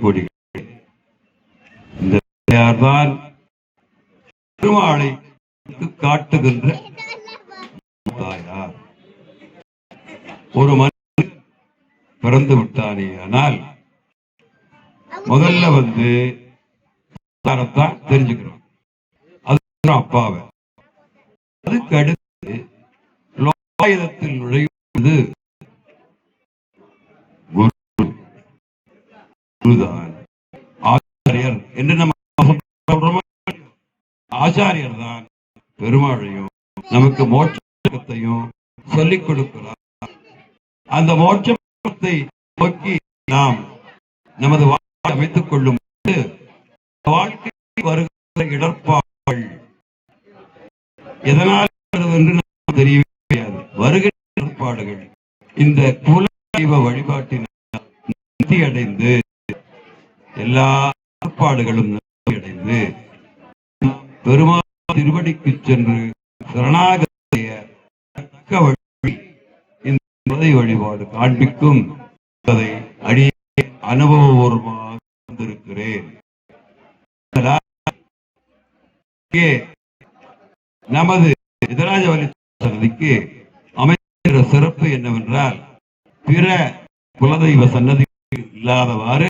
கோடிகள் இந்த தான் பெருமாளை காட்டுகின்ற தாயார். ஒரு மனிதன் பிறந்து விட்டானே ஆனால் முதல்ல வந்து தான் தெரிஞ்சுக்கிறோம். அதுக்கப்புறம் அப்பாவை. அதுக்கு அடுத்து லோகாயுதத்தில் நுழையும் குருதான் ஆச்சாரியர் என்று நம்ம சொல்றோமோ ஆச்சாரியர் தான் பெருமாளையும் நமக்கு மோட்சத்தையும் சொல்லிக் கொடுக்கிறார். அந்த மோட்சத்தை நோக்கி நாம் நமது வாழ்க்கை அமைத்துக் கொள்ளும் வாழ்க்கை வருகிற இடர்பாடுகள் எதனால் என்று நாம் தெரியவே தெரியாது வருகிற இடர்பாடுகள் இந்த குல தெய்வ வழிபாட்டினால் அடைந்து எல்லா ஏற்பாடுகளும் நிவர்த்தி அடைந்து பெருமாள் திருவடிக்கு சென்று சரணாகதிய தக்க வழி இந்த குலதெய்வ வழிபாடு காண்பிக்கும் அதை அடிய அனுபவபூர்வமாக வந்திருக்கிறேன் நமது எதிராஜவலி சன்னதிக்கு அமைக்கிற சிறப்பு என்னவென்றால் பிற குலதெய்வ சன்னதி இல்லாதவாறு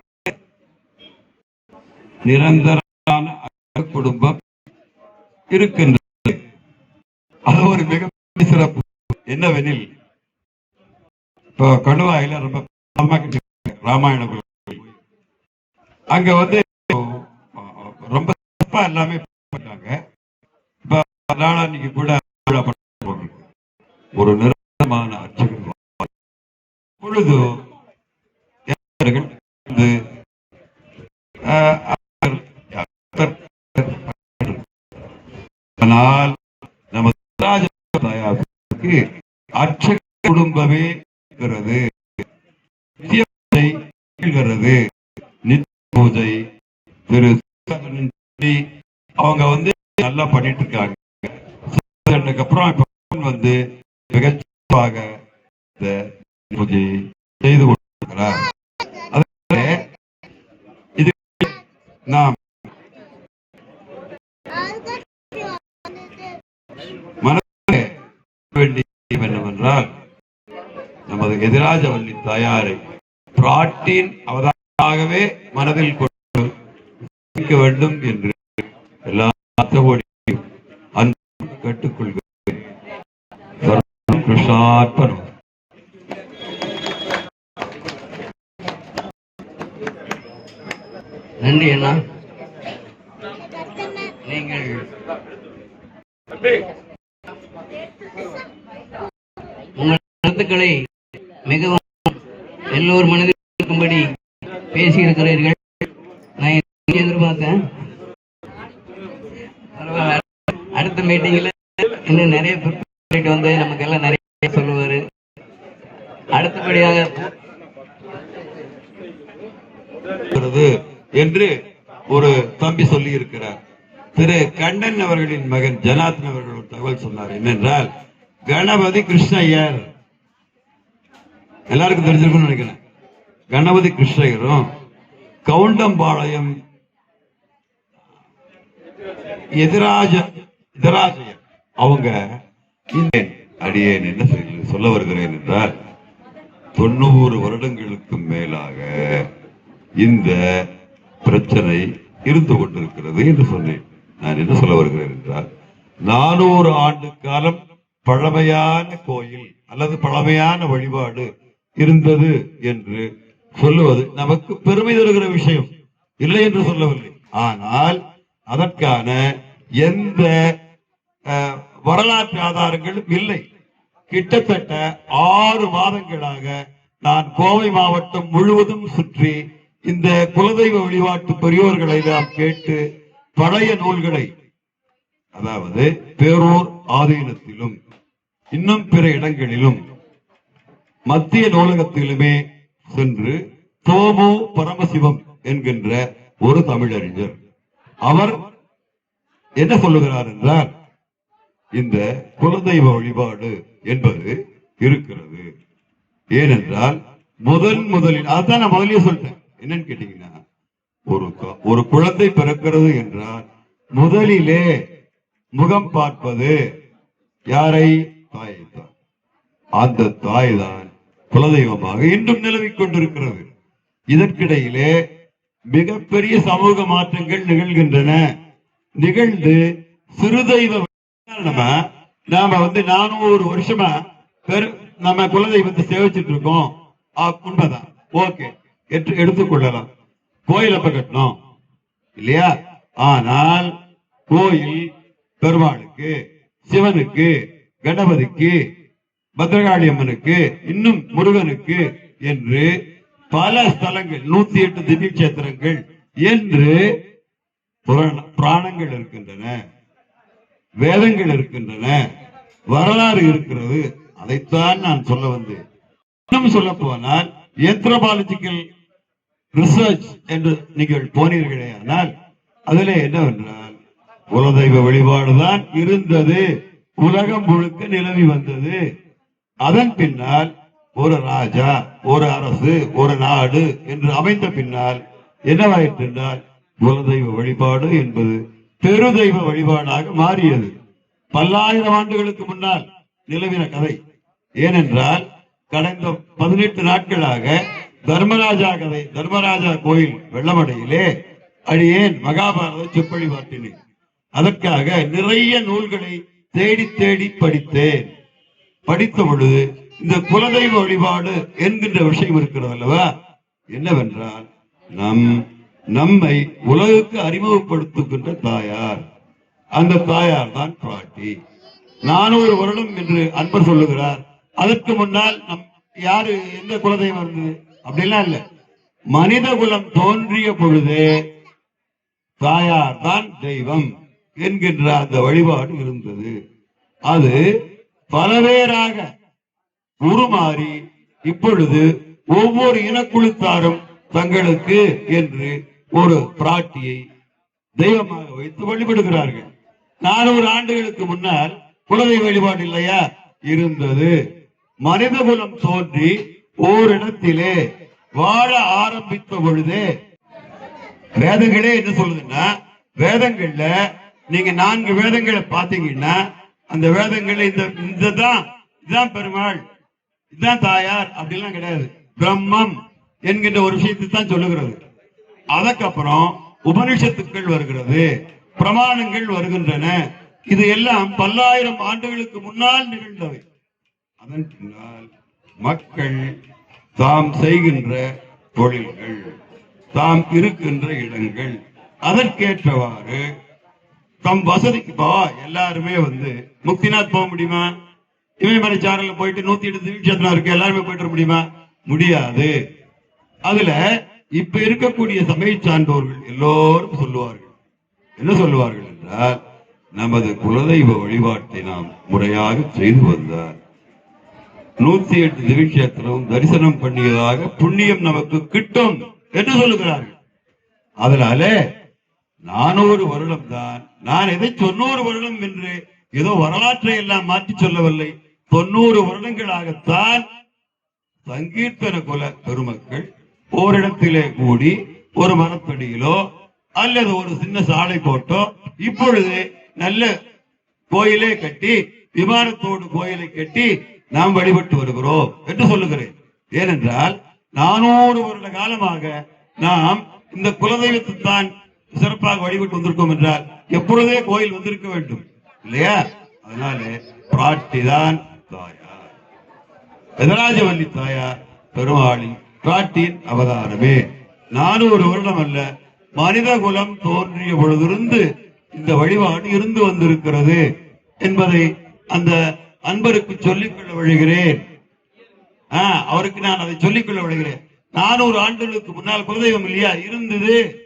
நிரந்தரமான குடும்பம் இருக்கின்றது. அது ஒரு மிக சிறப்பு. என்னவெனில் இப்போ கணுவாயில ரொம்ப ராமாயண கோயில். அங்க வந்து ரொம்ப சிறப்பா எல்லாமே பண்ணாங்க இப்ப கூட ஒரு நிரந்தரமான அர்ச்சகர் பொழுது இளைஞர்கள் வந்து ஆஹ், அவர் யார்? ஆனால் நமது தாயாருக்கு அர்ச்சக குடும்பமே இருக்கிறது. நித்திய பூஜை நித்திய பூஜை திரு அவங்க வந்து நல்லா பண்ணிட்டு இருக்காங்க அப்புறம் இப்ப வந்து மிகச்சிறப்பாக இந்த பூஜை செய்து கொண்டிருக்கிறார் அதனால இது நாம் மனதிலே வேண்டிய என்னவென்றால் நமது எதிராஜவல்லி தாயாரை பிராட்டின் அவதாரமாகவே மனதில் கொண்டு வேண்டும் என்று எல்லா கோடியும் அன்பு கேட்டுக்கொள்கிறேன். கிருஷ்ணார்ப்பணம் நன்றி அண்ணா. நீங்கள் உங்கள் கருத்துக்களை மிகவும் எல்லோர் மனதில் இருக்கும்படி பேசியிருக்கிறீர்கள். நான் எதிர்பார்த்தேன் அடுத்த மீட்டிங்ல இன்னும் நிறைய சொல்லிட்டு வந்து நமக்கு எல்லாம் நிறைய சொல்லுவாரு. அடுத்தபடியாக என்று ஒரு தம்பி சொல்லி இருக்கிறார் திரு கண்டன் அவர்களின் மகன் ஜனார்தன் அவர்கள் தகவல் சொன்னார். என்னென்றால் கணபதி கிருஷ்ணய்யர் எல்லாருக்கும் தெரிஞ்சிருக்கும்னு நினைக்கிறேன். கணபதி கிருஷ்ணகிரும் கவுண்டம்பாளையம் எதிராஜ எதிராஜயர். அவங்க அடியேன் என்ன சொல்ல வருகிறேன் என்றால் தொண்ணூறு வருடங்களுக்கு மேலாக இந்த பிரச்சனை இருந்து கொண்டிருக்கிறது என்று சொன்னேன். நான் என்ன சொல்ல வருகிறேன் என்றால் நானூறு ஆண்டு காலம் பழமையான கோயில் அல்லது பழமையான வழிபாடு இருந்தது என்று சொல்லுவது நமக்கு பெருமை தருகிற விஷயம். இல்லை என்று சொல்லவில்லை. ஆனால் அதற்கான எந்த வரலாற்று ஆதாரங்களும் இல்லை. கிட்டத்தட்ட ஆறு மாதங்களாக நான் கோவை மாவட்டம் முழுவதும் சுற்றி இந்த குலதெய்வ வழிபாட்டு பெரியோர்களை எல்லாம் கேட்டு பழைய நூல்களை அதாவது பேரூர் ஆதீனத்திலும் இன்னும் பிற இடங்களிலும் மத்திய நூலகத்திலுமே சென்று தோமு பரமசிவம் என்கின்ற ஒரு தமிழறிஞர். அவர் என்ன சொல்லுகிறார் என்றால் இந்த குலதெய்வ வழிபாடு என்பது இருக்கிறது. ஏனென்றால் முதன் முதலில் அதான் நான் முதல்லயே சொல்லிட்டேன். என்னன்னு கேட்டீங்கன்னா ஒரு ஒரு குழந்தை பிறக்கிறது என்றால் முதலிலே முகம் பார்ப்பது யாரை? தாயை அந்த தாய் தான் குலதெய்வமாக இன்றும் நிலவிக் கொண்டிருக்கிறது. இதற்கிடையிலே மிகப்பெரிய சமூக மாற்றங்கள் நிகழ்கின்றன. நிகழ்ந்து சிறுதெய்வ நம்ம நாம வந்து நானூறு வருஷமா பெரு நம்ம குலதெய்வத்தை சேவிச்சிட்டு இருக்கோம். உண்மைதான். ஓகே. எடுத்து எடுத்துக்கொள்ளலாம் கோயில் அப்ப கட்டணும்? இல்லையா? ஆனால் கோயில் பெருமாளுக்கு சிவனுக்கு கணபதிக்கு பத்ரகாளி அம்மனுக்கு இன்னும் முருகனுக்கு என்று பல ஸ்தலங்கள் நூத்தி எட்டு திவ்ய கேத்திரங்கள் என்று புராண- புராணங்கள் இருக்கின்றன. வேதங்கள் இருக்கின்றன. வரலாறு இருக்கிறது. அதைத்தான் நான் சொல்ல வந்தேன். இன்னும் சொல்ல போனால் எத்ரபாலஜிக்கல் ரிசர்ச் என்று நீங்கள் போனீர்களே ஆனால் அதிலே என்னவென்றால் குலதெய்வ வழிபாடுதான் இருந்தது. உலகம் முழுக்க நிலவி வந்தது. அதன் பின்னால் ஒரு ராஜா ஒரு அரசு ஒரு நாடு என்று அமைந்த பின்னால் என்னவாயிற்று என்றால் குலதெய்வ வழிபாடு என்பது பெருதெய்வ வழிபாடாக மாறியது. பல்லாயிரம் ஆண்டுகளுக்கு முன்னால் நிலவின கதை. ஏனென்றால் கடந்த பதினெட்டு நாட்களாக தர்மராஜா கதை தர்மராஜா கோயில் வெள்ளமடையிலே அடியேன் மகாபாரத செப்பழி பார்த்தினேன் அதற்காக நிறைய நூல்களை தேடி தேடி படித்தேன். படித்த பொழுது இந்த குலதெய்வ வழிபாடு என்கின்ற விஷயம் இருக்கிறது அல்லவா என்னவென்றால் நம் நம்மை உலகுக்கு அறிமுகப்படுத்துகின்ற தாயார். அந்த தாயார் தான் பிராட்டி நானூறு வருடம் என்று அன்பர் சொல்லுகிறார். அதற்கு முன்னால் நம் யாரு எந்த குலதெய்வம் இருந்தது? அப்படிலாம் இல்ல. மனித குலம் தோன்றிய பொழுதே தாயார் தான் தெய்வம் என்கின்ற அந்த வழிபாடு இருந்தது. அது பலவேறாக உருமாறி இப்பொழுது ஒவ்வொரு இனக்குழுத்தாரும் தங்களுக்கு என்று ஒரு பிராட்டியை தெய்வமாக வைத்து வழிபடுகிறார்கள். நானூறு ஆண்டுகளுக்கு முன்னால் குழந்தை வழிபாடு இல்லையா? இருந்தது. மனித குலம் தோன்றி ஓரிடத்திலே வாழ ஆரம்பித்த பொழுதே வேதங்களே என்ன சொல்லுதுன்னா வேதங்கள்ல நீங்க நான்கு வேதங்களை பாத்தீங்கன்னா அந்த வேதங்களை இந்த இதுதான் இதுதான் பெருமாள் இதுதான் தாயார் அப்படிலாம் கிடையாது. பிரம்மம் என்கின்ற ஒரு விஷயத்தை தான் சொல்லுகிறது. அதற்கப்புறம் உபனிஷத்துக்கள் வருகிறது பிரமாணங்கள் வருகின்றன. இது எல்லாம் பல்லாயிரம் ஆண்டுகளுக்கு முன்னால் நிகழ்ந்தவை. அதன் பின்னால் மக்கள் தாம் செய்கின்ற தொழில்கள் தாம் இருக்கின்ற இடங்கள் அதற்கேற்றவாறு தம் வசதிக்கு இப்போ எல்லாருமே வந்து முக்திநாத் போக முடியுமா? இமயமலை சாரல்ல போயிட்டு நூத்தி எட்டு திவ்யக்ஷேத்திரம் இருக்கு எல்லாருமே போயிட்டு முடியுமா? முடியாது. அதுல இப்ப இருக்கக்கூடிய சமய சான்றோர்கள் எல்லோரும் சொல்லுவார்கள். என்ன சொல்லுவார்கள் என்றால் நமது குலதெய்வ வழிபாட்டை நாம் முறையாக செய்து வந்தார் நூத்தி எட்டு திவிக்ஷேத்திரம் தரிசனம் பண்ணியதாக புண்ணியம் நமக்கு கிட்டும் என்று சொல்லுகிறார்கள். அதனால நானூறு வருடம் தான் நான் எதை தொண்ணூறு வருடம் என்று ஏதோ வரலாற்றை எல்லாம் மாற்றி சொல்லவில்லை. தொண்ணூறு வருடங்களாகத்தான் சங்கீர்த்தன குல பெருமக்கள் ஓரிடத்திலே கூடி ஒரு மரத்தடியிலோ அல்லது ஒரு சின்ன சாலை போட்டோ இப்பொழுது நல்ல கோயிலே கட்டி விமானத்தோடு கோயிலை கட்டி நாம் வழிபட்டு வருகிறோம் என்று சொல்லுகிறேன். ஏனென்றால் நானூறு வருட காலமாக நாம் இந்த குலதெய்வத்தை தான் சிறப்பாக வழிபட்டு வந்திருக்கோம் என்றால் எப்பொழுதே கோயில் வந்திருக்க வேண்டும். இல்லையா? அதனால பிராட்டிதான் தாயார். எதராஜவல்லி தாயார் பெருமாளின் பிராட்டியின் அவதாரமே. நானூறு வருடம் அல்ல மனித குலம் தோன்றிய பொழுதிருந்து இந்த வழிபாடு இருந்து வந்திருக்கிறது என்பதை அந்த அன்பருக்கு சொல்லிக்கொள்ள விழுகிறேன். அவருக்கு நான் அதை சொல்லிக்கொள்ள விழுகிறேன். நானூறு ஆண்டுகளுக்கு முன்னால் குலதெய்வம் இல்லையா? இருந்தது.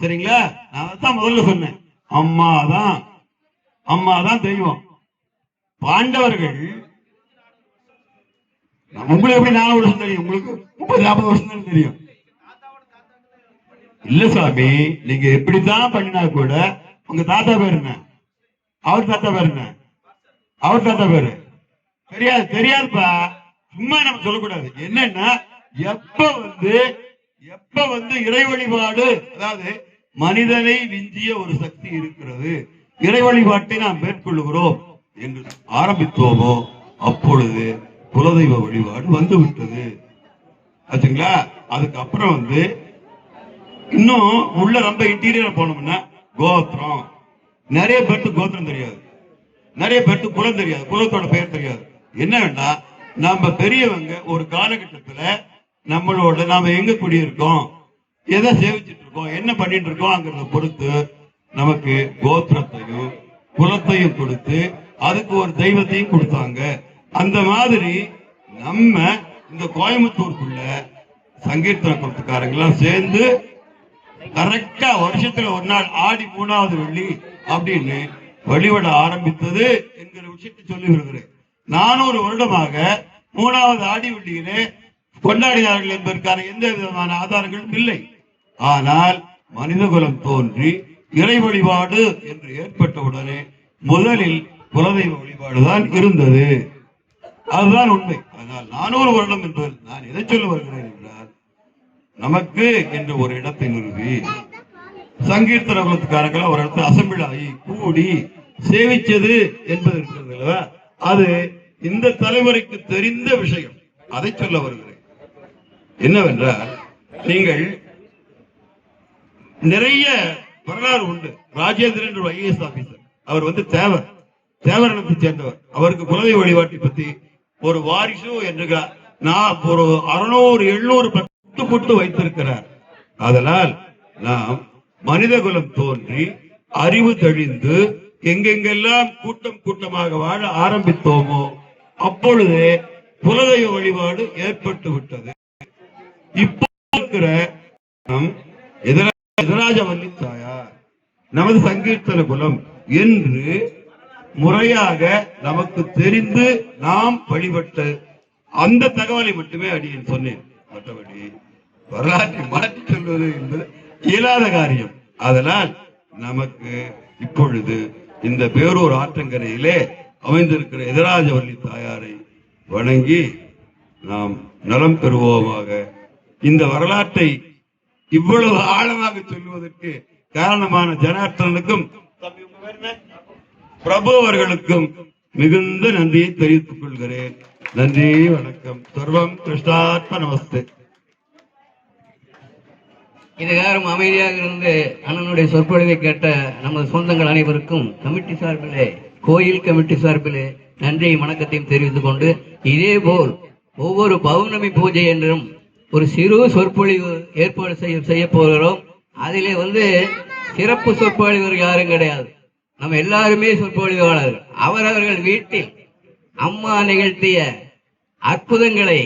சரிங்களா? நான் அதான் முதல்ல சொன்னேன். அம்மா தான் அம்மா தான் தெய்வம். பாண்டவர்கள் உங்களுக்கு எப்படி நாலு வருஷம் தெரியும்? உங்களுக்கு முப்பது நாற்பது வருஷம் தான் தெரியும். இல்ல சாமி நீங்க எப்படிதான் பண்ணினா கூட உங்க தாத்தா பேர் என்ன? அவர் தாத்தா பேர் என்ன? அவர் தாத்தா பேரு. தெரியாது தெரியாதுப்பா. சும்மா நம்ம சொல்லக்கூடாது. என்னன்னா எப்ப வந்து எப்ப வந்து இறை வழிபாடு அதாவது மனிதனை விஞ்சிய ஒரு சக்தி இருக்கிறது இறை வழிபாட்டை நாம் மேற்கொள்ளுகிறோம் என்று ஆரம்பித்தோமோ அப்பொழுது குலதெய்வ வழிபாடு வந்து விட்டது ஆச்சுங்களா? அதுக்கப்புறம் வந்து இன்னும் உள்ள ரொம்ப இன்டீரியர் போனோம்னா கோத்திரம். நிறைய பேருக்கு கோத்திரம் தெரியாது. நிறைய பேருக்கு குலம் தெரியாது. குலத்தோட பெயர் தெரியாது. என்னன்னா நம்ம பெரியவங்க ஒரு காலகட்டத்துல நம்மளோட நாம எங்க குடியிருக்கோம்? எதை சேவிச்சிட்டு இருக்கோம் என்ன பண்ணிட்டு இருக்கோம்ங்கிறத பொறுத்து நமக்கு கோத்திரத்தையும் குலத்தையும் கொடுத்து அதுக்கு ஒரு தெய்வத்தையும் கொடுத்தாங்க. அந்த மாதிரி நம்ம இந்த கோயம்புத்தூருக்குள்ள சங்கீர்த்தன குலத்துக்காரங்க எல்லாம் சேர்ந்து கரெக்டா வருஷத்துல ஒரு நாள் ஆடி மூணாவது வெள்ளி அப்படின்னு வழிபட ஆரம்பித்தது என்கிற விஷயத்தை சொல்லி வருகிறேன் நானூறு வருடமாக மூணாவது ஆடி வெள்ளியிலே கொண்டாடினார்கள் என்பதற்கான எந்த விதமான ஆதாரங்களும் இல்லை. ஆனால் மனிதகுலம் தோன்றி இறை வழிபாடு என்று ஏற்பட்ட உடனே முதலில் குலதெய்வ வழிபாடுதான் இருந்தது. அதுதான் உண்மை. ஆனால் நானூறு வருடம் என்பதில் நான் எதை சொல்ல வருகிறேன் என்றால் நமக்கு என்று ஒரு இடத்தை நிறுவி சங்கீர்த்தன குலத்துக்காரர்கள் ஒரு இடத்துல அசம்பிள் ஆகி கூடி சேவிச்சது என்பது இருக்கிறது அல்லவா? அது இந்த தலைமுறைக்கு தெரிந்த விஷயம். அதை சொல்ல வருகிறது என்னவென்றால் நீங்கள் நிறைய வரலாறு உண்டு. ராஜேந்திரன் என்ற ஐஏஎஸ் ஆபீசர் அவர் வந்து தேவர். தேவர் சேர்ந்தவர். அவருக்கு குலதெய்வ வழிபாட்டை பத்தி ஒரு வாரிசு என்று நான் ஒரு அறுநூறு எழுநூறு பத்து புட்டு வைத்திருக்கிறார். அதனால் நாம் மனித குலம் தோன்றி அறிவு தெளிந்து எங்கெங்கெல்லாம் கூட்டம் கூட்டமாக வாழ ஆரம்பித்தோமோ அப்பொழுதே குலதெய்வ வழிபாடு ஏற்பட்டு விட்டது. இப்போ இருக்கிற நம் எதிராஜவல்லி தாயார் நமது சங்கீர்த்தன குலம் என்று முறையாக நமக்கு தெரிந்து நாம் வழிபட்ட அந்த தகவலை மட்டுமே அடியேன் சொன்னேன். மற்றபடி வரலாற்றை மாற்றி சொல்வது என்பது இயலாத காரியம். அதனால் நமக்கு இப்பொழுது இந்த பேரூர் ஆற்றங்கரையிலே அமைந்திருக்கிற எதிராஜவல்லி தாயாரை வணங்கி நாம் நலம் பெறுவோமாக இந்த வரலாற்றை இவ்வளவு ஆழமாக சொல்லுவதற்கு காரணமான ஜனார்த்தனுக்கும் பிரபு அவர்களுக்கும் மிகுந்த நன்றியை தெரிவித்துக் கொள்கிறேன். நன்றி வணக்கம். சர்வம் கிருஷ்ணாத்ம நமஸ்தே. இதுகாரம் அமைதியாக இருந்து அண்ணனுடைய சொற்பொழிவை கேட்ட நமது சொந்தங்கள் அனைவருக்கும் கமிட்டி சார்பிலே கோயில் கமிட்டி சார்பிலே நன்றியை வணக்கத்தையும் தெரிவித்துக் கொண்டு இதேபோல் ஒவ்வொரு பௌர்ணமி பூஜை என்றும் ஒரு சிறு சொற்பொழிவு ஏற்பாடு செய்ய செய்ய போகிறோம். அதிலே வந்து சிறப்பு சொற்பொழிவர் யாரும் கிடையாது. நம்ம எல்லாருமே சொற்பொழிவாளர்கள். அவரவர்கள் வீட்டில் அம்மா நிகழ்த்திய அற்புதங்களை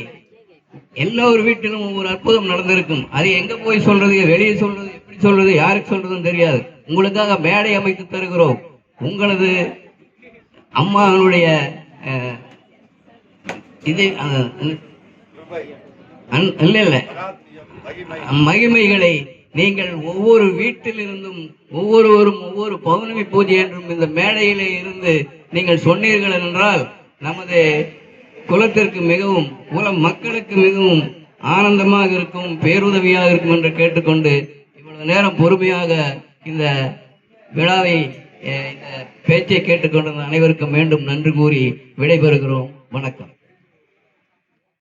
எல்லோரு வீட்டிலும் ஒவ்வொரு அற்புதம் நடந்திருக்கும். அது எங்க போய் சொல்றது வெளியே சொல்றது எப்படி சொல்றது யாருக்கு சொல்றதுன்னு தெரியாது. உங்களுக்காக மேடை அமைத்து தருகிறோம். உங்களது அம்மாவுடைய இது இல்ல இல்ல மகிமைகளை நீங்கள் ஒவ்வொரு வீட்டிலிருந்தும் ஒவ்வொருவரும் ஒவ்வொரு பௌர்ணமி பூஜை என்றும் இந்த மேடையிலே இருந்து நீங்கள் சொன்னீர்கள் என்றால் நமது குலத்திற்கு மிகவும் குல மக்களுக்கு மிகவும் ஆனந்தமாக இருக்கும் பேருதவியாக இருக்கும் என்று கேட்டுக்கொண்டு இவ்வளவு நேரம் பொறுமையாக இந்த விழாவை அஹ், இந்த பேச்சை கேட்டுக்கொண்டிருந்த அனைவருக்கும் மீண்டும் நன்றி கூறி விடைபெறுகிறோம். வணக்கம்.